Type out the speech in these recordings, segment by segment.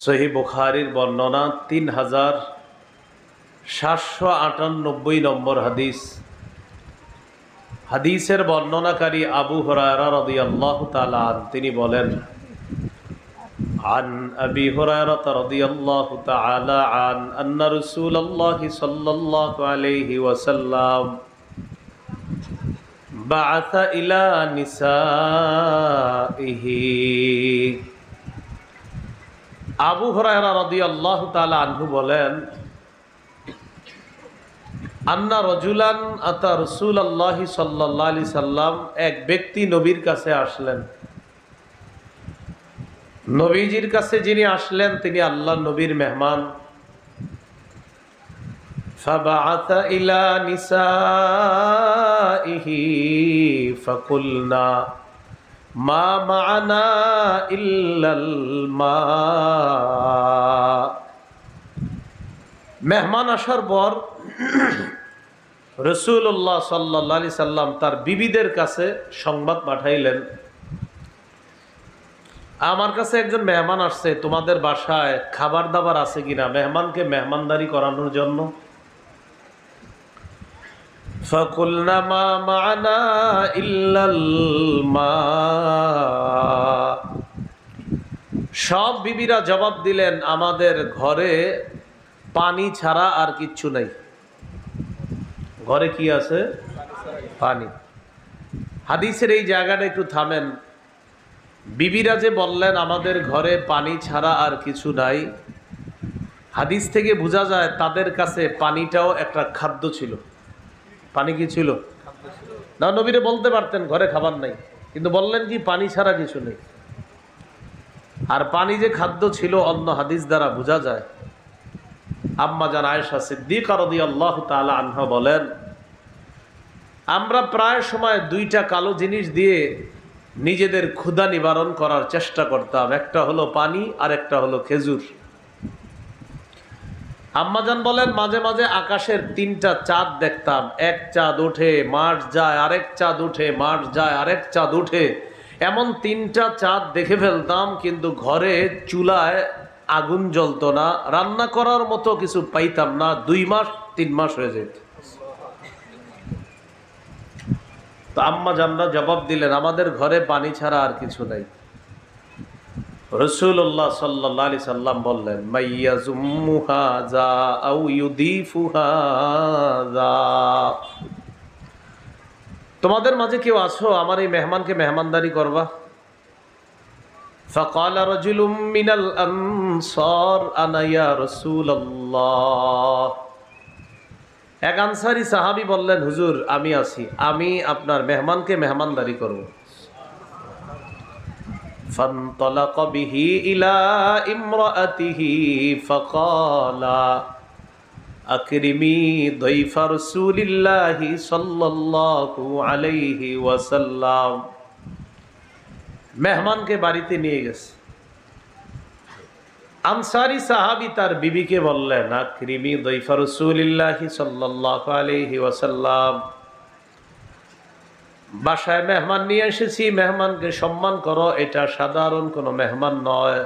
সহি বুখারির বর্ণনা তিন হাজার সাতশো আটানব্বই নম্বর হাদিস হাদিসের বর্ণনাকারী আবু হরায়রা রাদিয়াল্লাহু তাআলা আন তিনি বলেন عن أبي هريرة رضي الله تعالى عن أن رسول الله صلى الله عليه وسلم بعث إلى نسائه আবু হরায়রা রাদিয়াল্লাহু তাআলা আনহু বলেন আন্না রজুলান আতা রসুল্লাহ সাল্লাহ আলি সাল্লাম এক ব্যক্তি নবীর কাছে আসলেন নবীজির কাছে যিনি আসলেন তিনি আল্লাহ নবীর মেহমান فبعث إلى نسائه فقلنا মা মানা ইল্লাল মা। মেহমান আসার পর রসুল্লাহ সাল্লি সাল্লাম তার বিবিদের কাছে সংবাদ পাঠাইলেন। আমার কাছে একজন মেহমান আসছে, তোমাদের বাসায় খাবার দাবার আছে কিনা? মেহমানকে মেহমানদারি করানোর জন্য। فقلنا ما معنا إلا الماء সব বিবিরা জবাব দিলেন আমাদের ঘরে পানি ছাড়া আর কিচ্ছু নাই ঘরে কি আছে পানি হাদিসের এই জায়গাটা একটু থামেন বিবিরা যে বললেন আমাদের ঘরে পানি ছাড়া আর কিছু নাই হাদিস থেকে বোঝা যায় তাদের কাছে পানিটাও একটা খাদ্য ছিল পানি কি ছিল? না, নবীরে বলতে পারতেন, ঘরে খাবার নাই। কিন্তু বললেন কি, পানি ছাড়া কিছু নেই। আর পানি যে খাদ্য ছিল অন্য হাদিস দ্বারা বোঝা যায়। আম্মা জান আয়েশা সিদ্দিক রদি আল্লাহ তালা আনহা বলেন, আমরা প্রায় সময় দুইটা কালো জিনিস দিয়ে নিজেদের ক্ষুধা নিবারণ করার চেষ্টা করতাম। একটা হলো পানি আর একটা হলো খেজুর। আম্মাজান বলেন, মাঝে মাঝে আকাশের তিনটা চাঁদ দেখতাম। এক চাঁদ ওঠে মাঠ যায়, আরেক চাঁদ উঠে মাঠ যায়, আরেক চাঁদ উঠে। এমন তিনটা চাঁদ দেখে ফেলতাম, কিন্তু ঘরে চুলায় আগুন জ্বলতো না। রান্না করার মতো কিছু পাইতাম না। দুই মাস, তিন মাস হয়ে যেত। তো আম্মা জানরা জবাব দিলেন, আমাদের ঘরে পানি ছাড়া আর কিছু নাই। রসুল্লাহ সাল্লি সাল্লাম বললেন মাইয়া জুম্মুহা যা আউ ইউদিফুহা যা তোমাদের মাঝে কেউ আছো আমার এই মেহমানকে মেহমানদারি করবা فقال رجل من الأنصار أنا يا رسول الله এক আনসারি সাহাবি বললেন হুজুর আমি আছি আমি আপনার মেহমানকে মেহমানদারি করব فانطلق به إلى امرأته فقال أكرمي ضيف رسول الله صلى الله عليه وسلم মেহমানকে বাড়িতে নিয়ে গেছে আনসারি সাহাবি তার বিবিকে বললেন আকরিমি দৈফা রসুলিল্লাহি সাল্লাহ আলহি ওয়াসাল্লাম বাসায় মেহমান নিয়ে এসেছি, মেহমানকে সম্মান করো, এটা সাধারণ কোনো মেহমান নয়।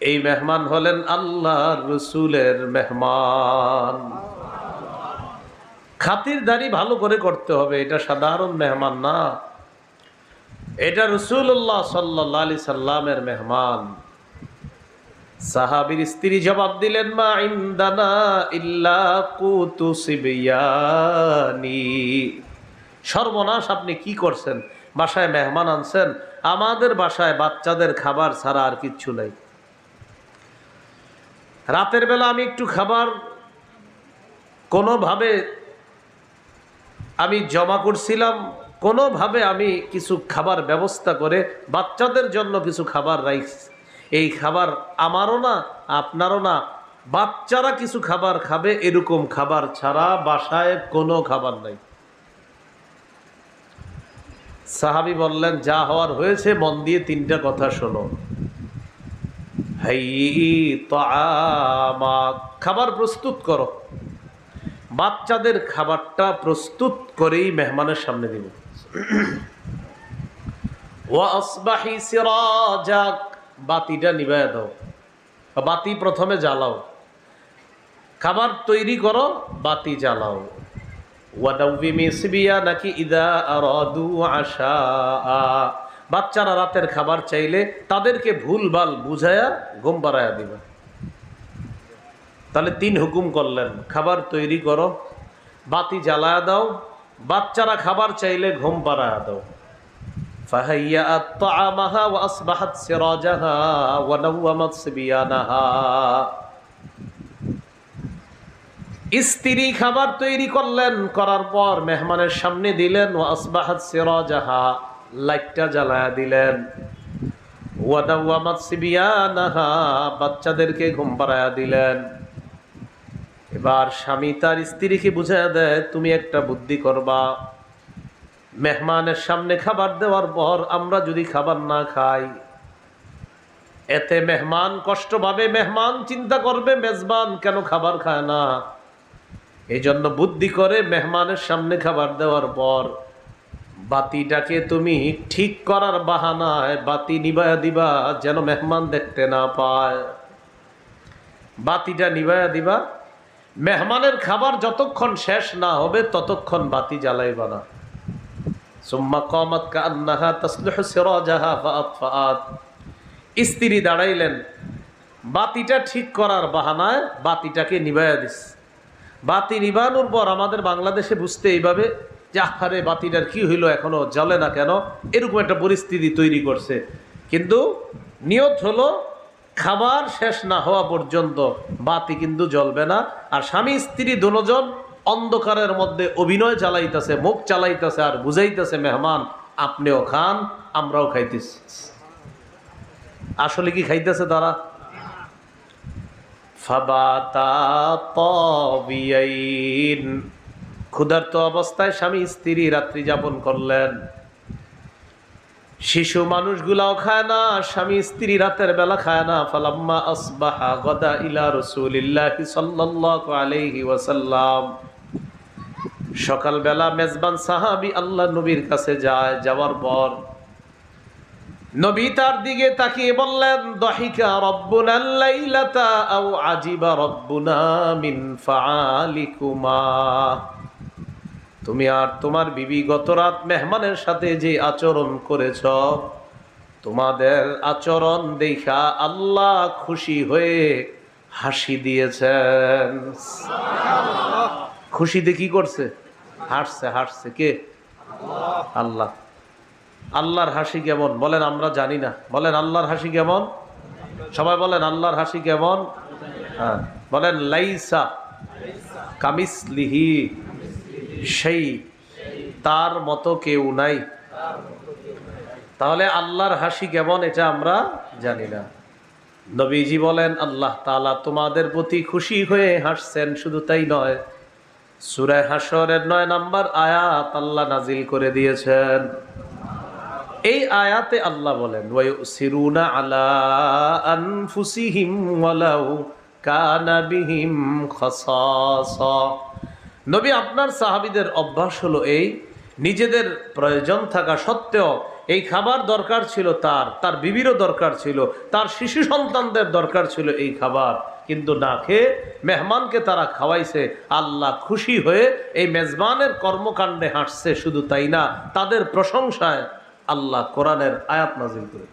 এই মেহমান হলেন আল্লাহ রসুলের মেহমান। খাতিরদারি ভালো করে করতে হবে, এটা সাধারণ মেহমান না। এটা রসুল্লাহ সাল্লাহ আলি সাল্লামের মেহমান। সাহাবির স্ত্রী জবাব দিলেন, মা ইন্দানা ইল্লা কুতু সিবিয়ানি। সর্বনাশ আপনি কি করছেন? বাসায় মেহমান আনছেন, আমাদের বাসায় বাচ্চাদের খাবার ছাড়া আর কিচ্ছু নাই। রাতের বেলা আমি একটু খাবার কোনোভাবে আমি জমা করছিলাম, কোনোভাবে আমি কিছু খাবার ব্যবস্থা করে বাচ্চাদের জন্য কিছু খাবার রাইছি এই খাবার আমারও না, আপনারও না, বাচ্চারা কিছু খাবার খাবে, এরকম খাবার ছাড়া বাসায় কোনো খাবার নাই। সাহাবি বললেন, যা হওয়ার হয়েছে, মন দিয়ে তিনটা কথা শোনো। খাবার প্রস্তুত করো। বাচ্চাদের খাবারটা প্রস্তুত করেই মেহমানের সামনে দিব। বাতিটা নিভায় দাও। বাতি প্রথমে জ্বালাও। খাবার তৈরি করো, বাতি জ্বালাও। নাকি ইদা বাচ্চারা রাতের খাবার চাইলে তাদেরকে ভুলভাল বুঝায়া ঘুম পাড়ায়া দিবে। তাহলে তিন হুকুম করলেন, খাবার তৈরি করো, বাতি জ্বালায়া দাও, বাচ্চারা খাবার চাইলে ঘুম পাড়ায়া দাও। স্ত্রী খাবার তৈরি করলেন, করার পর মেহমানের সামনে দিলেন ও আসবাহাত সিরাজাহা লাইটটা জ্বালায়া দিলেন। বাচ্চাদেরকে ঘুম পাড়ায়া দিলেন। এবার স্বামী তার স্ত্রীকে বুঝাইয়া দেয়, তুমি একটা বুদ্ধি করবা। মেহমানের সামনে খাবার দেওয়ার পর আমরা যদি খাবার না খাই, এতে মেহমান কষ্ট পাবে, মেহমান চিন্তা করবে, মেজবান কেন খাবার খায় না? এই জন্য বুদ্ধি করে মেহমানের সামনে খাবার দেওয়ার পর বাতিটাকে তুমি ঠিক করার বাহানায় বাতি নিবায়া দিবা যেন মেহমান দেখতে না পায়। বাতিটা নিবায়া দিবা। মেহমানের খাবার যতক্ষণ শেষ না হবে ততক্ষণ বাতি জ্বালাইবা না। সুম্মা কমত কান্নাহা তসলুহ সিরাজাহা ফাআতফাআত। স্ত্রী দাঁড়াইলেন। বাতিটা ঠিক করার বাহানায় বাতিটাকে নিভাইয়া দিস। বাতি নিবানোর পর আমাদের বাংলাদেশে বুঝতে এইভাবে যে, আহারে বাতিটার কি হইল এখনও, জ্বলে না কেন? এরকম একটা পরিস্থিতি তৈরি করছে। কিন্তু নিয়ত হলো, খাবার শেষ না হওয়া পর্যন্ত বাতি কিন্তু জ্বলবে না। আর স্বামী, স্ত্রী দুজন অন্ধকারের মধ্যে অভিনয় চালাইতেছে, মুখ চালাইতেছে আর বুঝাইতেছে, মেহমান, আপনিও খান, আমরাও খাইতেছি। আসলে কি খাইতেছে তারা? ক্ষুধার্ত অবস্থায় স্বামী, স্ত্রী রাত্রি যাপন করলেন। শিশু মানুষগুলাও খায় না, স্বামী, স্ত্রী রাতের বেলা খায় না। ফালাম্মা আসবাহা গদা ইলা রসুলিল্লাহি সাল্লাল্লাহু আলাইহি ওয়াসাল্লাম। সকালবেলা মেজবান সাহাবি আল্লাহ নবীর কাছে যায়, যাওয়ার পর নবী তার দিকে তাকিয়ে বললেন, দহিকা রব্বুনা লাইলাতা আও আজিবা রব্বুনা মিন ফাআলিকুমা। তুমি আর তোমার বিবি গত রাত মেহমানের সাথে যে আচরণ করেছ, তোমাদের আচরণ দেখা আল্লাহ খুশি হয়ে হাসি দিয়েছেন। খুশিতে কি করছে? হাসছে হাসছে কে? আল্লাহ। আল্লাহর হাসি কেমন? বলেন, আমরা জানি না। বলেন, আল্লাহর হাসি কেমন? সবাই বলেন, আল্লাহর হাসি কেমন? হ্যাঁ। বলেন, লাইসা কামিস লিহি সেই তার মতো কেউ নাই। তাহলে আল্লাহর হাসি কেমন এটা আমরা জানি না। নবীজি বলেন, আল্লাহ তালা তোমাদের প্রতি খুশি হয়ে হাসছেন, শুধু তাই নয়। সুরায় হাসরের নয় নাম্বার আয়াত আল্লাহ নাজিল করে দিয়েছেন। এই আয়াতে আল্লাহ বলেন, ওয়ায়ুসিরুনা আলা আনফুসিহিম ওয়ালাউ কানা বিহিম খাসাসা। নবী আপনার সাহাবীদের অভ্যাস হলো এই, নিজেদের প্রয়োজন থাকা সত্ত্বেও এই খাবার দরকার ছিল তার তার বিবিরও দরকার ছিল, তার শিশু সন্তানদের দরকার ছিল এই খাবার। কিন্তু না খেয়ে মেহমানকে তারা খাওয়াইছে, আল্লাহ খুশি হয়ে এই মেজবানের কর্মকাণ্ডে হাঁটছে শুধু তাই না, তাদের প্রশংসায় আল্লাহ কোরআনের আয়াত নাজিল করে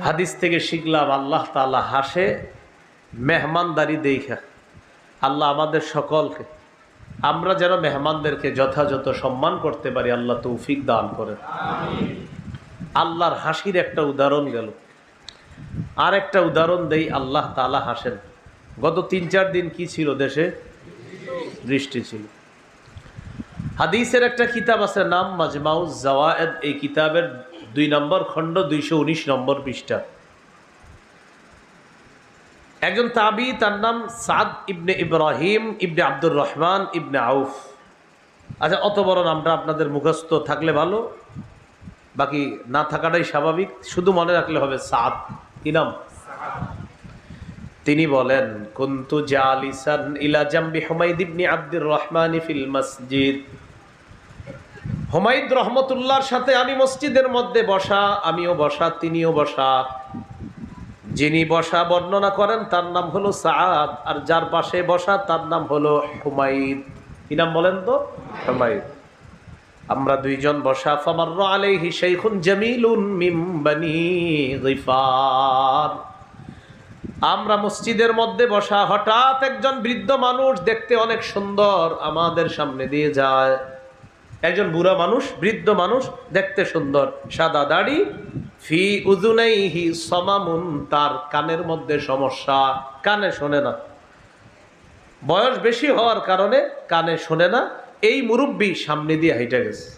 হাদিস থেকে শিখলাম, আল্লাহ তালা হাসে, মেহমানদারি দেখা। আল্লাহ আমাদের সকলকে, আমরা যেন মেহমানদেরকে যথাযথ সম্মান করতে পারি, আল্লাহ তৌফিক দান করেন। আল্লাহর হাসির একটা উদাহরণ গেল। আর একটা উদাহরণ দেই, আল্লাহ তালা হাসেন। গত তিন চার দিন কি ছিল দেশে? বৃষ্টি ছিল। হাদিসের একটা কিতাব আছে, নাম মাজমাউজ জাওয়ায়েদ। এই কিতাবের দুই নম্বর খণ্ড, দুইশো উনিশ নম্বর পৃষ্ঠা। একজন তাবি, তার নাম সাদ ইবনে ইব্রাহিম ইবনে আব্দুর রহমান ইবনে আউফ। আচ্ছা অত বড় নামটা আপনাদের মুখস্থ থাকলে ভালো, বাকি না থাকাটাই স্বাভাবিক। শুধু মনে রাখলে হবে সাদ। কি নাম? তিনি বলেন, কুন্তু জালিসান ইলা জাম্বি হুমাইদ ইবনে আব্দুর রহমান ফিল মসজিদ। হুমায়ুদ রহমতুল্লাহর সাথে আমি মসজিদের মধ্যে বসা, আমিও বসা, তিনিও বসা। যিনি বসা বর্ণনা করেন, তার নাম হলো সাদ আর যার পাশে বসা, তার নাম হলো হুমায়ুদ কি নাম বলেন তো? হুমায়ুদ আমরা দুইজন বসা। ফামার আলাইহি শাইখুন জামিলুন মিম বানি আমরা মসজিদের মধ্যে বসা, হঠাৎ একজন বৃদ্ধ মানুষ দেখতে অনেক সুন্দর, আমাদের সামনে দিয়ে যায়। একজন বুড়া মানুষ, বৃদ্ধ মানুষ, দেখতে সুন্দর। সাদা দাড়ি, ফি উজুনাইহি সমামুন, তার কানের মধ্যে সমস্যা, কানে শোনে না। বয়স বেশি হওয়ার কারণে কানে শোনে না। এই মুরব্বী সামনে দিয়ে হেঁটে গেছে।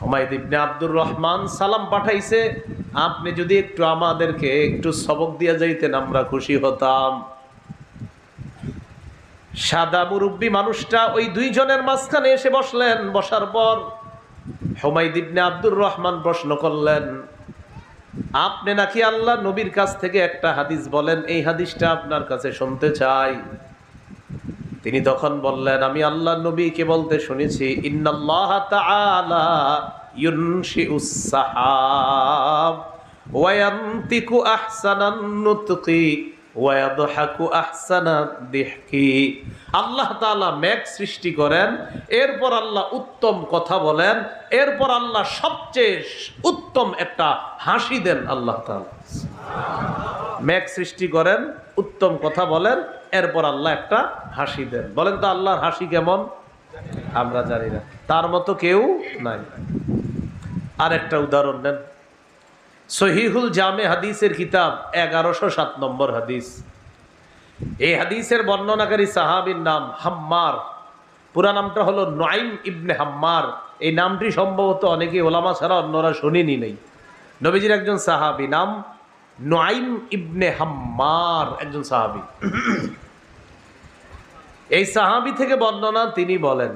হুমায়ুদ ইবনে আব্দুর রহমান সালাম পাঠাইছে, আপনি যদি একটু আমাদেরকে একটু সবক দিয়ে যাইতেন, আমরা খুশি হতাম। সাদা মুরব্বী মানুষটা ওই দুইজনের মাঝখানে এসে বসলেন। বসার পর হুমায়ুদ ইবনে আব্দুর রহমান প্রশ্ন করলেন, আপনি নাকি আল্লাহ নবীর কাছ থেকে একটা হাদিস বলেন? এই হাদিসটা আপনার কাছে শুনতে চাই। তিনি তখন বললেন, আমি আল্লাহ নবীকে বলতে শুনেছি, ইন্নাল্লাহ সৃষ্টি করেন, এরপর আল্লাহ উত্তম কথা বলেন, এরপর আল্লাহ সবচেয়ে উত্তম একটা হাসি দেন আল্লাহ মেঘ সৃষ্টি করেন, উত্তম কথা বলেন, এরপর আল্লাহ একটা হাসি দেন। বলেন তো আল্লাহর হাসি কেমন? আমরা জানি না। তার মতো কেউ নাই। আর একটা উদাহরণ নেন সহিহুল জামে হাদিসের কিতাব এগারোশো সাত নম্বর হাদিস। এই হাদিসের বর্ণনাকারী সাহাবির নাম হাম্মার। পুরা নামটা হলো নাইম ইবনে হাম্মার। এই নামটি সম্ভবত অনেকে ওলামা ছাড়া অন্যরা শুনিনি নেই। নবীজির একজন সাহাবি নাম নাইম ইবনে হাম্মার, একজন সাহাবি। এই সাহাবি থেকে বর্ণনা তিনি বলেন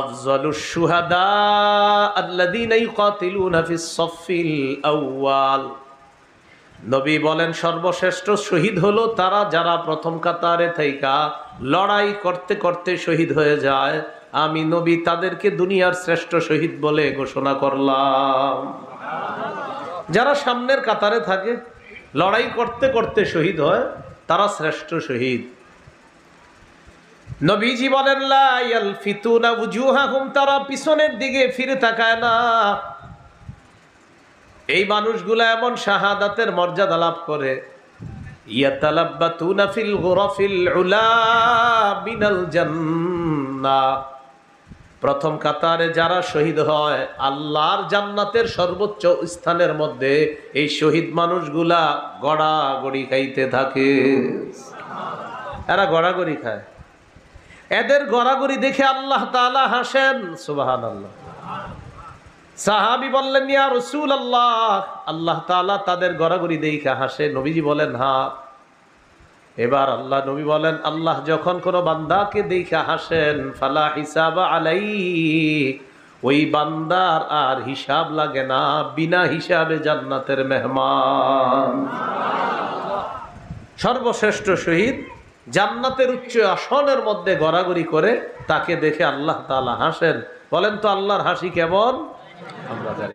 আফজালুশ শুহাদা আল্লাযীনা ইউকাতিলুনা ফিস সাফিল আউয়াল। নবী বলেন, সর্বশ্রেষ্ঠ শহীদ হলো তারা যারা প্রথম কাতারে থাইকা লড়াই করতে করতে শহীদ হয়ে যায়। আমি নবী তাদেরকে দুনিয়ার শ্রেষ্ঠ শহীদ বলে ঘোষণা করলাম। যারা সামনের কাতারে থাকে, লড়াই করতে করতে শহীদ হয়, তারা শ্রেষ্ঠ শহীদ। নবীজি বলেন, লা ইয়ালফিতুনা উজুহাহুম তারা পিছনের দিকে ফিরে তাকায় না। এই মানুষগুলা এমন শাহাদাতের মর্যাদা লাভ করে। ইয়াতালাব্বাতুনা ফিল গুরাফিল উলা মিনাল জান্নাহ প্রথম কাতারে যারা শহীদ হয়, আল্লাহর জান্নাতের সর্বোচ্চ স্থানের মধ্যে এই শহীদ মানুষগুলা গড়াগড়ি খাইতে থাকে। এরা গড়াগড়ি খায়। এদের গড়াগড়ি দেখে আল্লাহ তাআলা হাসেন সুবাহান আল্লাহ সাহাবি বললেন, ইয়া রসুল আল্লাহ আল্লাহ তাআলা তাদের গড়াগড়ি দেখে হাসে। নবীজি বলেন, হা। এবার আল্লাহ, নবী বলেন, আল্লাহ যখন কোনো বান্দাকে দেখে হাসেন, ফালা হিসাব আলাই ওই বান্দার আর হিসাব লাগে না, বিনা হিসাবে জান্নাতের মেহমান। সর্বশ্রেষ্ঠ শহীদ জান্নাতের উচ্চ আসনের মধ্যে গড়াগড়ি করে তাকে দেখে আল্লাহ তালা হাসেন। বলেন তো আল্লাহর হাসি কেমন? আমরা জানি।